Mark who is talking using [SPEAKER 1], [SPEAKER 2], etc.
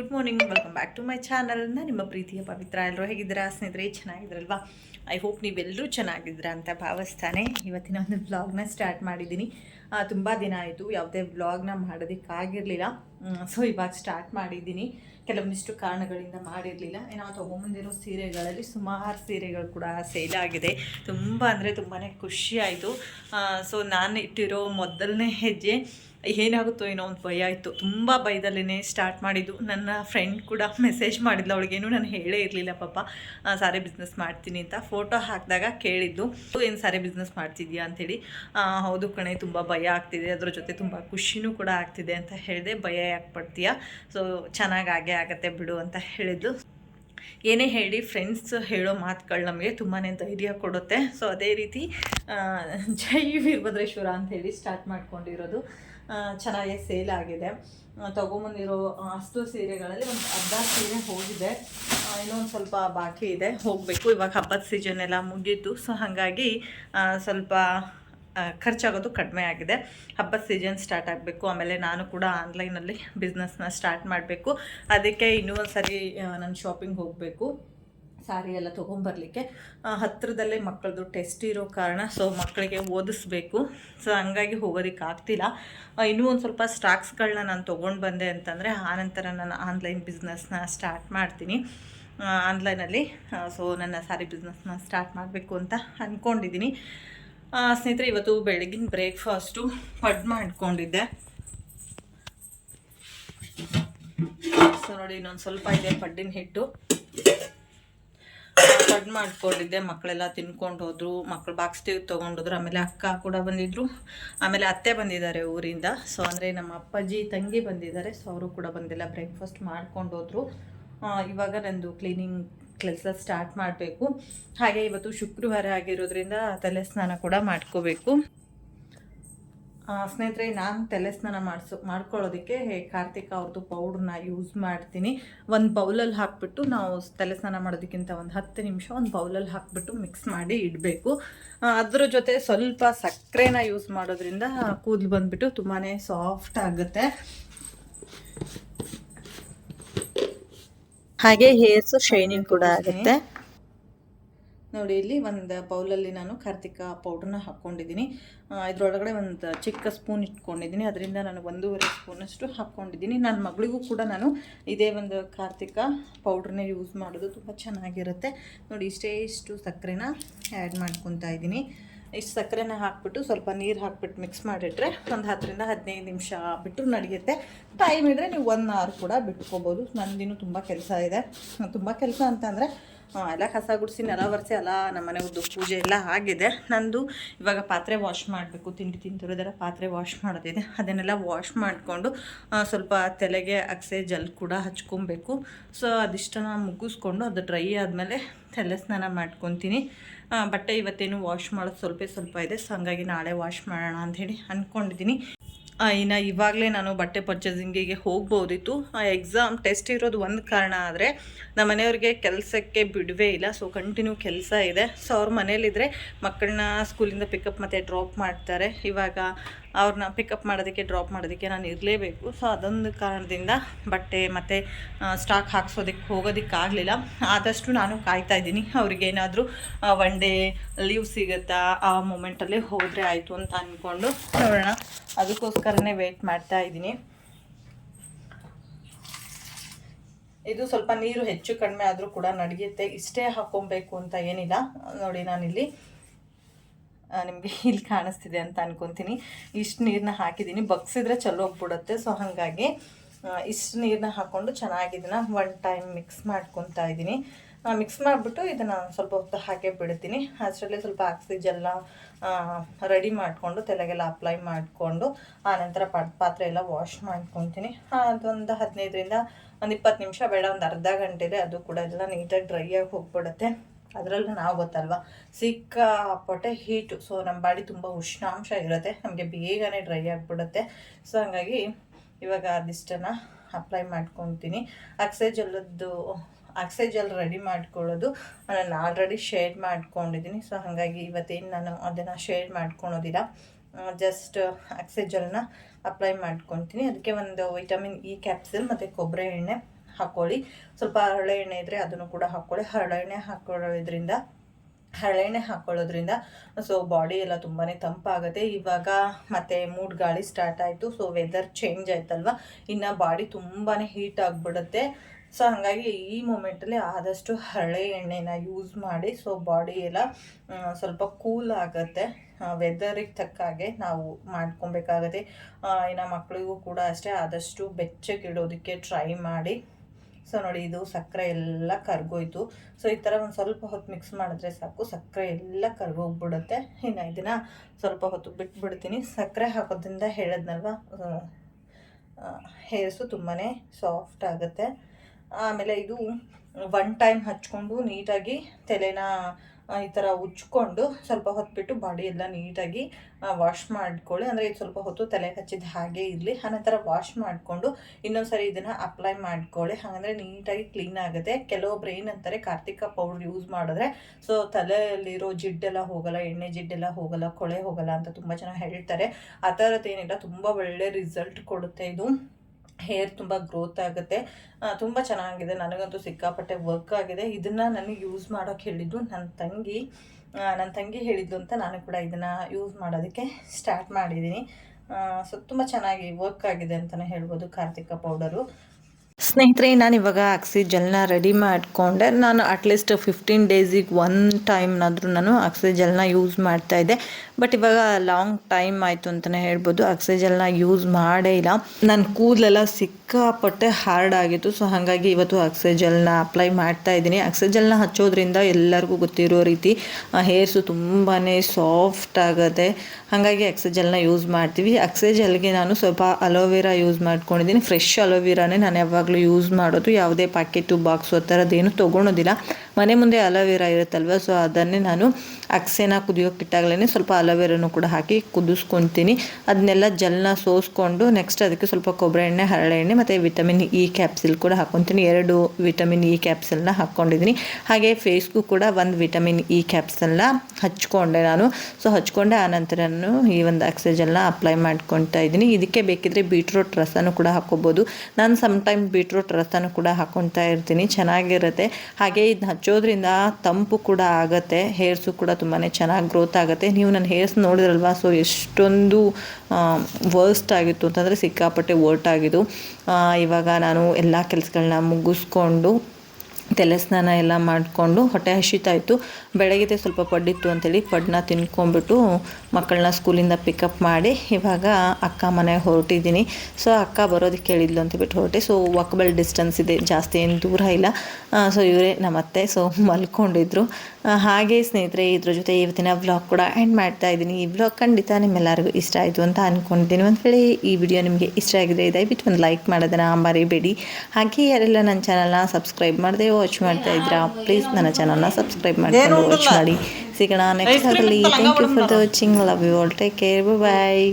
[SPEAKER 1] Good morning welcome back to my channel ನಿಮ್ಮ ಪ್ರೀತಿಯ ಪವಿತ್ರ ಎಲ್ಲರೂ ಹೇಗಿದ್ದೀರಾ? ಸ್ನೇಹಿತರೆ ಚೆನ್ನಾಗಿದ್ರಲ್ವಾ ಐ ಹೋಪ್ ನೀವೆಲ್ಲರೂ ಚೆನ್ನಾಗಿದ್ದೀರಾ ಅಂತ ಭಾವಿಸ್ತಾನೆ. ಇವತ್ತಿನ ಒಂದು ವ್ಲಾಗ್ನ ಸ್ಟಾರ್ಟ್ ಮಾಡಿದ್ದೀನಿ. ತುಂಬ ದಿನ ಆಯಿತು. ಯಾವುದೇ ವ್ಲಾಗ್ನ ಮಾಡೋದಕ್ಕಾಗಿರಲಿಲ್ಲ. ಸೊ ಇವಾಗ ಸ್ಟಾರ್ಟ್ ಮಾಡಿದ್ದೀನಿ. ಕೆಲವೊಂದಿಷ್ಟು ಕಾರಣಗಳಿಂದ ಮಾಡಿರಲಿಲ್ಲ. ಏನೋ ತೊಗೊಂಬಂದಿರೋ ಸೀರೆಗಳಲ್ಲಿ ಸುಮಾರು ಸೀರೆಗಳು ಕೂಡ ಸೇಲ್ ಆಗಿದೆ. ತುಂಬ ಅಂದರೆ ತುಂಬಾ ಖುಷಿ ಆಯಿತು. ಸೊ ನಾನು ಇಟ್ಟಿರೋ ಮೊದಲನೇ ಹೆಜ್ಜೆ ಏನಾಗುತ್ತೋ ಏನೋ ಒಂದು ಭಯ ಇತ್ತು. ತುಂಬ ಭಯದಲ್ಲೇ ಸ್ಟಾರ್ಟ್ ಮಾಡಿದ್ದು. ನನ್ನ ಫ್ರೆಂಡ್ ಕೂಡ ಮೆಸೇಜ್ ಮಾಡಿದ್ಲು. ಅವಳಿಗೇನು ನಾನು ಹೇಳೇ ಇರಲಿಲ್ಲ ಪಾಪ. ಸಾರಿ ಬಿಸ್ನೆಸ್ ಮಾಡ್ತೀನಿ ಅಂತ ಫೋಟೋ ಹಾಕಿದಾಗ ಕೇಳಿದ್ದು. ಏನು ಸಾರಿ ಬಿಸ್ನೆಸ್ ಮಾಡ್ತಿದ್ಯಾ? ಅಂಥೇಳಿ. ಹೌದು ಕಣೆ, ತುಂಬ ಭಯ ಆಗ್ತಿದೆ. ಅದ್ರ ಜೊತೆ ತುಂಬ ಖುಷಿನೂ ಕೂಡ ಆಗ್ತಿದೆ ಅಂತ ಹೇಳಿದೆ. ಭಯ ಯಾಕೆ ಪಡ್ತೀಯಾ? ಸೊ, ಚೆನ್ನಾಗಿ ಆಗೇ ಆಗತ್ತೆ ಬಿಡು ಅಂತ ಹೇಳಿದ್ದು. ಏನೇ ಹೇಳಿ ಫ್ರೆಂಡ್ಸ್ ಹೇಳೋ ಮಾತುಗಳು ನಮಗೆ ತುಂಬಾ ಧೈರ್ಯ ಕೊಡುತ್ತೆ. ಸೊ ಅದೇ ರೀತಿ ಜೈ ವೀರಭದ್ರೇಶ್ವರ ಅಂತ ಹೇಳಿ ಸ್ಟಾರ್ಟ್ ಮಾಡ್ಕೊಂಡಿರೋದು. ಚೆನ್ನಾಗಿ ಸೇಲ್ ಆಗಿದೆ. ತೊಗೊಂಬಂದಿರೋ ಅಷ್ಟು ಸೀರೆಗಳಲ್ಲಿ ಒಂದು ಅರ್ಧ ಸೀರೆ ಹೋಗಿದೆ. ಇನ್ನೊಂದು ಸ್ವಲ್ಪ ಬಾಕಿ ಇದೆ. ಹೋಗಬೇಕು. ಇವಾಗ ಹಬ್ಬದ ಸೀಸನ್ ಎಲ್ಲ ಮುಗೀತು. ಸೊ ಹಾಗಾಗಿ ಸ್ವಲ್ಪ ಖರ್ಚಾಗೋದು ಕಡಿಮೆ ಆಗಿದೆ. ಹಬ್ಬದ ಸೀಸನ್ ಸ್ಟಾರ್ಟ್ ಆಗಬೇಕು. ಆಮೇಲೆ ನಾನು ಕೂಡ ಆನ್ಲೈನಲ್ಲಿ ಬಿಸ್ನೆಸ್ನ ಸ್ಟಾರ್ಟ್ ಮಾಡಬೇಕು. ಅದಕ್ಕೆ ಇನ್ನೂ ಒಂದು ಸರಿ ನಾನು ಶಾಪಿಂಗ್ ಹೋಗಬೇಕು. ಸಾರಿ ಎಲ್ಲ ತೊಗೊಂಬರ್ಲಿಕ್ಕೆ. ಹತ್ತಿರದಲ್ಲೇ ಮಕ್ಕಳದು ಟೆಸ್ಟ್ ಇರೋ ಕಾರಣ ಸೊ ಮಕ್ಕಳಿಗೆ ಓದಿಸ್ಬೇಕು. ಸೊ ಹಂಗಾಗಿ ಹೋಗೋದಕ್ಕೆ ಆಗ್ತಿಲ್ಲ. ಇನ್ನೂ ಒಂದು ಸ್ವಲ್ಪ ಸ್ಟಾಕ್ಸ್ಗಳನ್ನ ನಾನು ತೊಗೊಂಡು ಬಂದೆ ಅಂತಂದರೆ ಆನಂತರ ನಾನು ಆನ್ಲೈನ್ ಬಿಸ್ನೆಸ್ನ ಸ್ಟಾರ್ಟ್ ಮಾಡ್ತೀನಿ. ಆನ್ಲೈನಲ್ಲಿ ಸೊ ನನ್ನ ಸಾರಿ ಬಿಸ್ನೆಸ್ನ ಸ್ಟಾರ್ಟ್ ಮಾಡಬೇಕು ಅಂತ ಅಂದ್ಕೊಂಡಿದ್ದೀನಿ ಸ್ನೇಹಿತರೆ, ಇವತ್ತು ಬೆಳಗಿನ ಬ್ರೇಕ್ಫಾಸ್ಟು ಪಡ್ ಮಾಡ್ಕೊಂಡಿದ್ದೆ. ಸೊ ನೋಡಿ, ಇನ್ನೊಂದು ಸ್ವಲ್ಪ ಇದೆ ಪಡ್ಡಿನ ಹಿಟ್ಟು. ಪಡ್ ಮಾಡ್ಕೊಂಡಿದ್ದೆ. ಮಕ್ಕಳೆಲ್ಲ ತಿನ್ಕೊಂಡು ಹೋದ್ರು. ಮಕ್ಕಳು ಬಾಕ್ಸ್ ತೊಗೊಂಡೋದ್ರು ಆಮೇಲೆ ಅಕ್ಕ ಕೂಡ ಬಂದಿದ್ರು. ಆಮೇಲೆ ಅತ್ತೆ ಬಂದಿದ್ದಾರೆ ಊರಿಂದ. ಸೊ ಅಂದರೆ ನಮ್ಮ ಅಪ್ಪಾಜಿ ತಂಗಿ ಬಂದಿದ್ದಾರೆ. ಸೊ ಅವರು ಕೂಡ ಬಂದಿಲ್ಲ. ಬ್ರೇಕ್ಫಾಸ್ಟ್ ಮಾಡ್ಕೊಂಡು ಹೋದ್ರು. ಇವಾಗ ನಂದು ಕ್ಲೀನಿಂಗ್ ಕೆಲಸ ಸ್ಟಾರ್ಟ್ ಮಾಡಬೇಕು. ಹಾಗೆ ಇವತ್ತು ಶುಕ್ರವಾರ ಆಗಿರೋದ್ರಿಂದ ತಲೆ ಸ್ನಾನ ಕೂಡ ಮಾಡ್ಕೋಬೇಕು. ಸ್ನೇಹಿತರೆ, ನಾನು ತಲೆ ಸ್ನಾನ ಮಾಡಿಸೋ, ಮಾಡ್ಕೊಳ್ಳೋದಕ್ಕೆ ಕಾರ್ತಿಕ ಅವ್ರದ್ದು ಪೌಡ್ರನ್ನ ಯೂಸ್ ಮಾಡ್ತೀನಿ. ಒಂದು ಬೌಲಲ್ಲಿ ಹಾಕ್ಬಿಟ್ಟು ನಾವು ತಲೆ ಸ್ನಾನ ಮಾಡೋದಕ್ಕಿಂತ ಒಂದು ಹತ್ತು ನಿಮಿಷ ಒಂದು ಬೌಲಲ್ಲಿ ಹಾಕ್ಬಿಟ್ಟು ಮಿಕ್ಸ್ ಮಾಡಿ ಇಡಬೇಕು. ಅದ್ರ ಜೊತೆ ಸ್ವಲ್ಪ ಸಕ್ಕರೆನ ಯೂಸ್ ಮಾಡೋದ್ರಿಂದ ಕೂದಲು ಬಂದುಬಿಟ್ಟು ತುಂಬಾ ಸಾಫ್ಟ್ ಆಗುತ್ತೆ. ಹಾಗೆ ಹೇರ್ಸ್ ಶೈನಿಂಗ್ ಕೂಡ ಆಗುತ್ತೆ. ನೋಡಿ, ಇಲ್ಲಿ ಒಂದು ಬೌಲಲ್ಲಿ ನಾನು ಕಾರ್ತಿಕ ಪೌಡ್ರನ್ನ ಹಾಕ್ಕೊಂಡಿದ್ದೀನಿ ಇದರೊಳಗಡೆ ಒಂದು ಚಿಕ್ಕ ಸ್ಪೂನ್ ಇಟ್ಕೊಂಡಿದ್ದೀನಿ. ಅದರಿಂದ ನಾನು ಒಂದೂವರೆ ಸ್ಪೂನಷ್ಟು ಹಾಕ್ಕೊಂಡಿದ್ದೀನಿ ನನ್ನ ಮಗಳಿಗೂ ಕೂಡ ನಾನು ಇದೇ ಒಂದು ಕಾರ್ತಿಕ ಪೌಡ್ರನ್ನೇ ಯೂಸ್ ಮಾಡೋದು ತುಂಬ ಚೆನ್ನಾಗಿರುತ್ತೆ. ನೋಡಿ, ಇಷ್ಟೇ ಇಷ್ಟು ಸಕ್ಕರೆನ ಆ್ಯಡ್ ಮಾಡ್ಕೊತಾ ಇದ್ದೀನಿ. ಇಷ್ಟು ಸಕ್ಕರೆನ ಹಾಕ್ಬಿಟ್ಟು ಸ್ವಲ್ಪ ನೀರು ಹಾಕ್ಬಿಟ್ಟು ಮಿಕ್ಸ್ ಮಾಡಿಟ್ರೆ ಒಂದು ಹತ್ತರಿಂದ ಹದಿನೈದು ನಿಮಿಷ ಬಿಟ್ಟು ನಡೆಯುತ್ತೆ. ಟೈಮ್ ಇದ್ದರೆ ನೀವು ಒನ್ ಅವರ್ ಕೂಡ ಬಿಟ್ಕೋಬೋದು. ನಂದಿನೂ ತುಂಬ ಕೆಲಸ ಇದೆ. ತುಂಬ ಕೆಲಸ ಅಂತಂದರೆ ಎಲ್ಲ ಕಸ ಗುಡಿಸಿ, ನೆಲ ಒರೆಸಿ ಎಲ್ಲ ನಮ್ಮ ಮನೆ ಉದ್ದು ಪೂಜೆ ಎಲ್ಲ ಆಗಿದೆ. ನಂದು ಇವಾಗ ಪಾತ್ರೆ ವಾಶ್ ಮಾಡಬೇಕು, ತಿಂಡಿ ತಿಂತಿರೋದೆಲ್ಲ ಪಾತ್ರೆ ವಾಶ್ ಮಾಡೋದಿದೆ ಅದನ್ನೆಲ್ಲ ವಾಶ್ ಮಾಡಿಕೊಂಡು ಸ್ವಲ್ಪ ತಲೆಗೆ ಅಕ್ಸೆ ಜಲ್ ಕೂಡ ಹಚ್ಕೊಬೇಕು. ಸೊ ಅದಿಷ್ಟನ ಮುಗಿಸ್ಕೊಂಡು, ಅದು ಡ್ರೈ ಆದಮೇಲೆ ತಲೆ ಸ್ನಾನ ಮಾಡ್ಕೊತೀನಿ. ಬಟ್ಟೆ ಇವತ್ತೇನು ವಾಶ್ ಮಾಡೋದು ಸ್ವಲ್ಪ ಸ್ವಲ್ಪ ಇದೆ ಸೊ ಹಂಗಾಗಿ ನಾಳೆ ವಾಶ್ ಮಾಡೋಣ ಅಂಥೇಳಿ ಅಂದ್ಕೊಂಡಿದ್ದೀನಿ ಇನ್ನು ಇವಾಗಲೇ ನಾನು ಬಟ್ಟೆ ಪರ್ಚೇಸಿಂಗಿಗೆ ಹೋಗ್ಬೋದಿತ್ತು. ಆ ಎಕ್ಸಾಮ್ ಟೆಸ್ಟ್ ಇರೋದು ಒಂದು ಕಾರಣ ಆದರೆ ನಮ್ಮ ಮನೆಯವ್ರಿಗೆ ಕೆಲಸಕ್ಕೆ ಬಿಡುವೇ ಇಲ್ಲ. ಸೊ ಕಂಟಿನ್ಯೂ ಕೆಲಸ ಇದೆ. ಸೊ ಅವ್ರ ಮನೇಲಿದ್ದರೆ ಮಕ್ಕಳನ್ನ ಸ್ಕೂಲಿಂದ ಪಿಕಪ್ ಮತ್ತು ಡ್ರಾಪ್ ಮಾಡ್ತಾರೆ. ಇವಾಗ ಅವ್ರನ್ನ ಪಿಕಪ್ ಮಾಡೋದಕ್ಕೆ ಡ್ರಾಪ್ ಮಾಡೋದಕ್ಕೆ ನಾನು ಇರಲೇಬೇಕು. ಸೊ ಅದೊಂದು ಕಾರಣದಿಂದ ಬಟ್ಟೆ ಮತ್ತು ಸ್ಟಾಕ್ ಹಾಕ್ಸೋದಕ್ಕೆ ಹೋಗೋದಕ್ಕಾಗಲಿಲ್ಲ ಆದಷ್ಟು ನಾನು ಕಾಯ್ತಾ ಇದ್ದೀನಿ. ಅವ್ರಿಗೇನಾದರೂ ಒನ್ ಡೇ ಲೀವ್ ಸಿಗುತ್ತಾ, ಆ ಮೂಮೆಂಟಲ್ಲಿ ಹೋದರೆ ಆಯಿತು ಅಂತ ಅಂದ್ಕೊಂಡು ನೋಡೋಣ. ಅದಕ್ಕೋಸ್ಕರನೇ ವೇಟ್ ಮಾಡ್ತಾ ಇದ್ದೀನಿ. ಇದು ಸ್ವಲ್ಪ ನೀರು ಹೆಚ್ಚು ಕಡಿಮೆ ಆದರೂ ಕೂಡ ನಡೆಯುತ್ತೆ. ಇಷ್ಟೇ ಹಾಕ್ಕೊಬೇಕು ಅಂತ ಏನಿಲ್ಲ. ನೋಡಿ ನಾನಿಲ್ಲಿ ನಿಮಗೆ ಇಲ್ಲಿ ಕಾಣಿಸ್ತಿದೆ ಅಂತ ಅನ್ಕೊತೀನಿ. ಇಷ್ಟು ನೀರನ್ನ ಹಾಕಿದ್ದೀನಿ. ಬಗ್ಸಿದ್ರೆ ಚಲೋ ಹೋಗ್ಬಿಡುತ್ತೆ ಸೊ ಹಾಗಾಗಿ ಇಷ್ಟು ನೀರನ್ನ ಹಾಕ್ಕೊಂಡು ಚೆನ್ನಾಗಿ ಒನ್ ಟೈಮ್ ಮಿಕ್ಸ್ ಮಾಡ್ಕೊತಾ ಇದ್ದೀನಿ. ಮಿಕ್ಸ್ ಮಾಡಿಬಿಟ್ಟು ಇದನ್ನು ಸ್ವಲ್ಪ ಹೊತ್ತು ಹಾಕೇ ಬಿಡ್ತೀನಿ. ಅಷ್ಟರಲ್ಲೇ ಸ್ವಲ್ಪ ಆಕ್ಸಿಜೆಲ್ಲ ರೆಡಿ ಮಾಡಿಕೊಂಡು, ತಲೆಗೆಲ್ಲ ಅಪ್ಲೈ ಮಾಡಿಕೊಂಡು ಆನಂತರ ಪಡ್ ಪಾತ್ರೆ ಎಲ್ಲ ವಾಶ್ ಮಾಡ್ಕೊತೀನಿ. ಅದೊಂದು ಹದಿನೈದರಿಂದ ಒಂದು ಇಪ್ಪತ್ತು ನಿಮಿಷ, ಬೇಡ, ಒಂದು ಅರ್ಧ ಗಂಟೆ ಇದೆ, ಅದು ಕೂಡ ಎಲ್ಲ ನೀಟಾಗಿ ಡ್ರೈ ಆಗಿ ಹೋಗ್ಬಿಡುತ್ತೆ. ಅದರಲ್ಲೂ ನಾವು ಗೊತ್ತಲ್ವಾ? ಸಿಕ್ಕಾಪಟ್ಟೆ ಹೀಟು ಸೊ ನಮ್ಮ ಬಾಡಿ ತುಂಬ ಉಷ್ಣಾಂಶ ಇರುತ್ತೆ, ನಮಗೆ ಬೇಗನೆ ಡ್ರೈ ಆಗಿಬಿಡುತ್ತೆ. ಸೊ ಹಾಗಾಗಿ ಇವಾಗ ಅದಿಷ್ಟನ್ನು ಅಪ್ಲೈ ಮಾಡ್ಕೊತೀನಿ. ಅಕ್ಸೈಜಲ್ಲದ್ದು ಆಕ್ಸೈಜಲ್ ರೆಡಿ ಮಾಡ್ಕೊಳ್ಳೋದು. ನಾನು ಆಲ್ರೆಡಿ ಶೇರ್ ಮಾಡ್ಕೊಂಡಿದ್ದೀನಿ. ಸೊ ಹಾಗಾಗಿ ಇವತ್ತೇನು ನಾನು ಅದನ್ನು ಶೇರ್ ಮಾಡ್ಕೊಳೋದಿಲ್ಲ. ಜಸ್ಟ್ ಆಕ್ಸೈಜಲ್ನ ಅಪ್ಲೈ ಮಾಡ್ಕೊತೀನಿ. ಅದಕ್ಕೆ ಒಂದು ವಿಟಮಿನ್ ಇ ಕ್ಯಾಪ್ಸಲ್ ಮತ್ತು ಕೊಬ್ಬರಿ ಎಣ್ಣೆ ಹಾಕ್ಕೊಳ್ಳಿ ಸ್ವಲ್ಪ ಹರಳೆ ಎಣ್ಣೆ ಇದ್ದರೆ ಅದನ್ನು ಕೂಡ ಹಾಕ್ಕೊಳ್ಳಿ ಹರಳೆಣ್ಣೆ ಹರಳೆ ಹರಳೆಣ್ಣೆ ಹಾಕ್ಕೊಳ್ಳೋದ್ರಿಂದ ಸೊ ಬಾಡಿ ಎಲ್ಲ ತುಂಬಾ ತಂಪಾಗುತ್ತೆ. ಇವಾಗ ಮತ್ತೆ ಮೂಡ್ ಗಾಳಿ ಸ್ಟಾರ್ಟ್ ಆಯಿತು. ಸೊ ವೆದರ್ ಚೇಂಜ್ ಆಯ್ತಲ್ವ? ಇನ್ನು ಬಾಡಿ ತುಂಬಾ ಹೀಟ್ ಆಗಿಬಿಡುತ್ತೆ. ಸೊ ಹಾಗಾಗಿ ಈ ಮೂಮೆಂಟಲ್ಲಿ ಆದಷ್ಟು ಹಳೆ ಎಣ್ಣೆನ ಯೂಸ್ ಮಾಡಿ ಸೊ ಬಾಡಿ ಎಲ್ಲ ಸ್ವಲ್ಪ ಕೂಲ್ ಆಗುತ್ತೆ. ವೆದರಿಗೆ ತಕ್ಕ ಹಾಗೆ ನಾವು ಮಾಡ್ಕೊಬೇಕಾಗತ್ತೆ. ಇನ್ನು ಮಕ್ಕಳಿಗೂ ಕೂಡ ಅಷ್ಟೇ ಆದಷ್ಟು ಬೆಚ್ಚಗಿಡೋದಕ್ಕೆ ಟ್ರೈ ಮಾಡಿ. ಸೊ ನೋಡಿ ಇದು ಸಕ್ಕರೆ ಎಲ್ಲ ಕರ್ಗೋಯ್ತು. ಸೊ ಈ ಥರ ಒಂದು ಸ್ವಲ್ಪ ಹೊತ್ತು ಮಿಕ್ಸ್ ಮಾಡಿದ್ರೆ ಸಾಕು. ಸಕ್ಕರೆ ಎಲ್ಲ ಕರ್ಗೋಗ್ಬಿಡುತ್ತೆ. ಇನ್ನು ಇದನ್ನ ಸ್ವಲ್ಪ ಹೊತ್ತು ಬಿಟ್ಬಿಡ್ತೀನಿ. ಸಕ್ಕರೆ ಹಾಕೋದ್ರಿಂದ ಹೇಳಿದ್ನಲ್ವ? ಹೇರ್ಸು ತುಂಬಾ ಸಾಫ್ಟ್ ಆಗುತ್ತೆ. ಆಮೇಲೆ ಇದು ಒನ್ ಟೈಮ್ ಹಚ್ಕೊಂಡು ನೀಟಾಗಿ ತಲೆನ ಈ ಥರ ಉಚ್ಕೊಂಡು ಸ್ವಲ್ಪ ಹೊತ್ತು ಬಿಟ್ಟು ಬಾಡಿ ಎಲ್ಲ ನೀಟಾಗಿ ವಾಶ್ ಮಾಡ್ಕೊಳ್ಳಿ. ಅಂದರೆ ಇದು ಸ್ವಲ್ಪ ಹೊತ್ತು ತಲೆ ಹಚ್ಚಿದ ಹಾಗೆ ಇರಲಿ. ಆನಂತರ ವಾಶ್ ಮಾಡಿಕೊಂಡು ಇನ್ನೊಂದ್ಸರಿ ಇದನ್ನು ಅಪ್ಲೈ ಮಾಡ್ಕೊಳ್ಳಿ. ಹಾಗಂದರೆ ನೀಟಾಗಿ ಕ್ಲೀನ್ ಆಗುತ್ತೆ. ಕೆಲವೊಬ್ಬರು ಏನಂತಾರೆ ಕಾರ್ತಿಕ ಪೌಡ್ರ್ ಯೂಸ್ ಮಾಡಿದ್ರೆ ಸೊ ತಲೆಯಲ್ಲಿರೋ ಜಿಡ್ಡೆಲ್ಲ ಹೋಗಲ್ಲ, ಎಣ್ಣೆ ಜಿಡ್ಡೆಲ್ಲ ಹೋಗಲ್ಲ, ಕೊಳೆ ಹೋಗಲ್ಲ ಅಂತ ತುಂಬ ಜನ ಹೇಳ್ತಾರೆ. ಆ ಥರದ್ದು ಏನಿಲ್ಲ. ತುಂಬ ಒಳ್ಳೆ ರಿಸಲ್ಟ್ ಕೊಡುತ್ತೆ ಇದು. ಹೇರ್ ತುಂಬ ಗ್ರೋತ್ ಆಗುತ್ತೆ. ತುಂಬ ಚೆನ್ನಾಗಿದೆ. ನನಗಂತೂ ಸಿಕ್ಕಾಪಟ್ಟೆ ವರ್ಕ್ ಆಗಿದೆ. ಇದನ್ನು ನನಗೆ ಯೂಸ್ ಮಾಡೋಕ್ಕೆ ಹೇಳಿದ್ದು ನನ್ನ ತಂಗಿ. ನನ್ನ ತಂಗಿ ಹೇಳಿದ್ದು ಅಂತ ನಾನು ಕೂಡ ಇದನ್ನು ಯೂಸ್ ಮಾಡೋದಕ್ಕೆ ಸ್ಟಾರ್ಟ್ ಮಾಡಿದ್ದೀನಿ. ಸೊ ತುಂಬ ಚೆನ್ನಾಗಿ ವರ್ಕ್ ಆಗಿದೆ ಅಂತಲೇ ಹೇಳ್ಬೋದು ಕಾರ್ತಿಕ ಪೌಡರು. ಸ್ನೇಹಿತರೆ, ನಾನು ಇವಾಗ ಆಕ್ಸಿಜಲ್ನ ರೆಡಿ ಮಾಡಿಕೊಂಡೆ. ನಾನು ಅಟ್ಲೀಸ್ಟ್ ಫಿಫ್ಟೀನ್ ಡೇಸಿಗೆ ಒನ್ ಟೈಮ್ನಾದರೂ ನಾನು ಆಕ್ಸಿಜಲ್ನ ಯೂಸ್ ಮಾಡ್ತಾ ಇದ್ದೆ. ಬಟ್ ಇವಾಗ ಲಾಂಗ್ ಟೈಮ್ ಆಯಿತು ಅಂತಲೇ ಹೇಳ್ಬೋದು ಆಕ್ಸಿಜಲ್ನ ಯೂಸ್ ಮಾಡೇ ಇಲ್ಲ. ನನ್ನ ಕೂದಲೆಲ್ಲ ಸಿಕ್ಕಾಪಟ್ಟೆ ಹಾರ್ಡ್ ಆಗಿತ್ತು. ಸೊ ಹಾಗಾಗಿ ಇವತ್ತು ಅಕ್ಸಿ ಜೆಲ್ನ ಅಪ್ಲೈ ಮಾಡ್ತಾ ಇದ್ದೀನಿ. ಅಕ್ಸಿ ಜೆಲ್ನ ಹಚ್ಚೋದ್ರಿಂದ ಎಲ್ಲರಿಗೂ ಗೊತ್ತಿರೋ ರೀತಿ ಹೇರ್ಸು ತುಂಬಾ ಸಾಫ್ಟ್ ಆಗುತ್ತೆ. ಹಾಗಾಗಿ ಅಕ್ಸಿ ಜೆಲ್ನ ಯೂಸ್ ಮಾಡ್ತೀವಿ. ಅಕ್ಸಿ ಜೆಲ್ಗೆ ನಾನು ಸ್ವಲ್ಪ ಅಲೋವೆರಾ ಯೂಸ್ ಮಾಡ್ಕೊಂಡಿದ್ದೀನಿ. ಫ್ರೆಶ್ ಅಲೋವೆರಾನೇ ನಾನು ಯಾವಾಗಲೂ ಯೂಸ್ ಮಾಡೋದು. ಯಾವುದೇ ಪ್ಯಾಕೆಟು ಬಾಕ್ಸು ಆ ಥರದ್ದೇನು ತೊಗೊಳೋದಿಲ್ಲ. ಮನೆ ಮುಂದೆ ಅಲೋವೆರಾ ಇರುತ್ತಲ್ವ ಸೊ ಅದನ್ನೇ ನಾನು ಅಕ್ಸೆನ ಕುದಿಯೋಕ್ಕಿಟ್ಟಾಗಲೇ ಸ್ವಲ್ಪ ಅಲೋವೆರಾನು ಕೂಡ ಹಾಕಿ ಕುದಿಸ್ಕೊತೀನಿ. ಅದನ್ನೆಲ್ಲ ಜಲ್ನ ಸೋಸ್ಕೊಂಡು ನೆಕ್ಸ್ಟ್ ಅದಕ್ಕೆ ಸ್ವಲ್ಪ ಕೊಬ್ಬರಿ ಎಣ್ಣೆ, ಹರಳೆ ಎಣ್ಣೆ ಮತ್ತು ವಿಟಮಿನ್ ಇ ಕ್ಯಾಪ್ಸಿಲ್ ಕೂಡ ಹಾಕ್ಕೊತೀನಿ ಎರಡು ವಿಟಮಿನ್ ಇ ಕ್ಯಾಪ್ಸಲ್ನ ಹಾಕ್ಕೊಂಡಿದ್ದೀನಿ ಹಾಗೆ ಫೇಸ್ಗೂ ಕೂಡ ಒಂದು ವಿಟಮಿನ್ ಇ ಕ್ಯಾಪ್ಸಲ್ನ ಹಚ್ಕೊಂಡೆ ನಾನು. ಸೊ ಹಚ್ಕೊಂಡೆ ಆನಂತರ ಈ ಒಂದು ಆಕ್ಸಿಜನ್ನ ಅಪ್ಲೈ ಮಾಡ್ಕೊತಾ ಇದ್ದೀನಿ. ಇದಕ್ಕೆ ಬೇಕಿದ್ರೆ ಬೀಟ್ರೂಟ್ ರಸನೂ ಕೂಡ ಹಾಕ್ಕೋಬೋದು ನಾನು ಸಮ್ ಟೈಮ್ ಬೀಟ್ರೂಟ್ ರಸನೂ ಕೂಡ ಹಾಕ್ಕೊತಾ ಇರ್ತೀನಿ. ಚೆನ್ನಾಗಿರುತ್ತೆ. ಹಾಗೆ ಇದನ್ನ ಹಚ್ಚೋದ್ರಿಂದ ತಂಪು ಕೂಡ ಆಗುತ್ತೆ ಹೇರ್ಸು ಕೂಡ ತುಂಬಾ ಚೆನ್ನಾಗಿ ಗ್ರೋತ್ ಆಗುತ್ತೆ. ನೀವು ನನ್ನ ಹೇರ್ಸ್ ನೋಡಿದ್ರಲ್ವಾ? ಸೊ ಎಷ್ಟೊಂದು ವರ್ಸ್ಟ್ ಆಗಿತ್ತು ಅಂತಂದರೆ ಸಿಕ್ಕಾಪಟ್ಟೆ ವರ್ಟ್ ಆಗಿದ್ದು. ಇವಾಗ ನಾನು ಎಲ್ಲ ಕೆಲಸಗಳನ್ನ ಮುಗಿಸ್ಕೊಂಡು ತಲೆ ಸ್ನಾನ ಎಲ್ಲ ಮಾಡಿಕೊಂಡು ಹೊಟ್ಟೆ ಹಸಿತಾಯಿತು. ಬೆಳಗ್ಗೆ ಸ್ವಲ್ಪ ಪಡ್ಡಿತ್ತು ಅಂತೇಳಿ ಪಡ್ನ ತಿನ್ಕೊಂಡ್ಬಿಟ್ಟು ಮಕ್ಕಳನ್ನ ಸ್ಕೂಲಿಂದ ಪಿಕಪ್ ಮಾಡಿ ಇವಾಗ ಅಕ್ಕ ಮನೆಗೆ ಹೊರಟಿದ್ದೀನಿ. ಸೊ ಅಕ್ಕ ಬರೋದಕ್ಕೆ ಕೇಳಿದ್ಲು ಅಂತ ಬಿಟ್ಟು ಹೊರಟೆ. ಸೊ ವಾಕಬಲ್ ಡಿಸ್ಟೆನ್ಸ್ ಇದೆ. ಜಾಸ್ತಿ ಏನು ದೂರ ಇಲ್ಲ. ಸೊ ಇವರೇ ನಮ್ಮ ಅತ್ತೆ ಸೊ ಮಲ್ಕೊಂಡಿದ್ರು. ಹಾಗೆ ಸ್ನೇಹಿತರೆ ಇದ್ರ ಜೊತೆ ಇವತ್ತಿನ ವ್ಲಾಗ್ ಕೂಡ ಎಂಡ್ ಮಾಡ್ತಾ ಇದ್ದೀನಿ. ಈ ವ್ಲಾಗ್ ಖಂಡಿತ ನಿಮ್ಮೆಲ್ಲರಿಗೂ ಇಷ್ಟ ಆಯಿತು ಅಂತ ಅಂದ್ಕೊಂಡಿದ್ದೀನಿ ಒಂದು ವೇಳೆ ಈ ವಿಡಿಯೋ ನಿಮಗೆ ಇಷ್ಟ ಆಗಿದೆ ದಯವಿಟ್ಟು ಒಂದು ಲೈಕ್ ಮಾಡೋದನ್ನ ಮರಿಬೇಡಿ. ಹಾಗೆ ಯಾರೆಲ್ಲ ನನ್ನ ಚಾನಲ್ನ ಸಬ್ಸ್ಕ್ರೈಬ್ ಮಾಡಿದೆ ವಾಚ್ ಮಾಡ್ತಾ ಇದ್ದೀರಾ ಪ್ಲೀಸ್ ನನ್ನ ಚಾನಲ್ನ ಸಬ್ಸ್ಕ್ರೈಬ್ ಮಾಡಿಕೊಂಡು ವಾಚ್ ಮಾಡಿ. ಸಿಗೋಣ ನೆಕ್ಸ್ಟ್ ಆಗಲಿ thank you for the watching love you all take care bye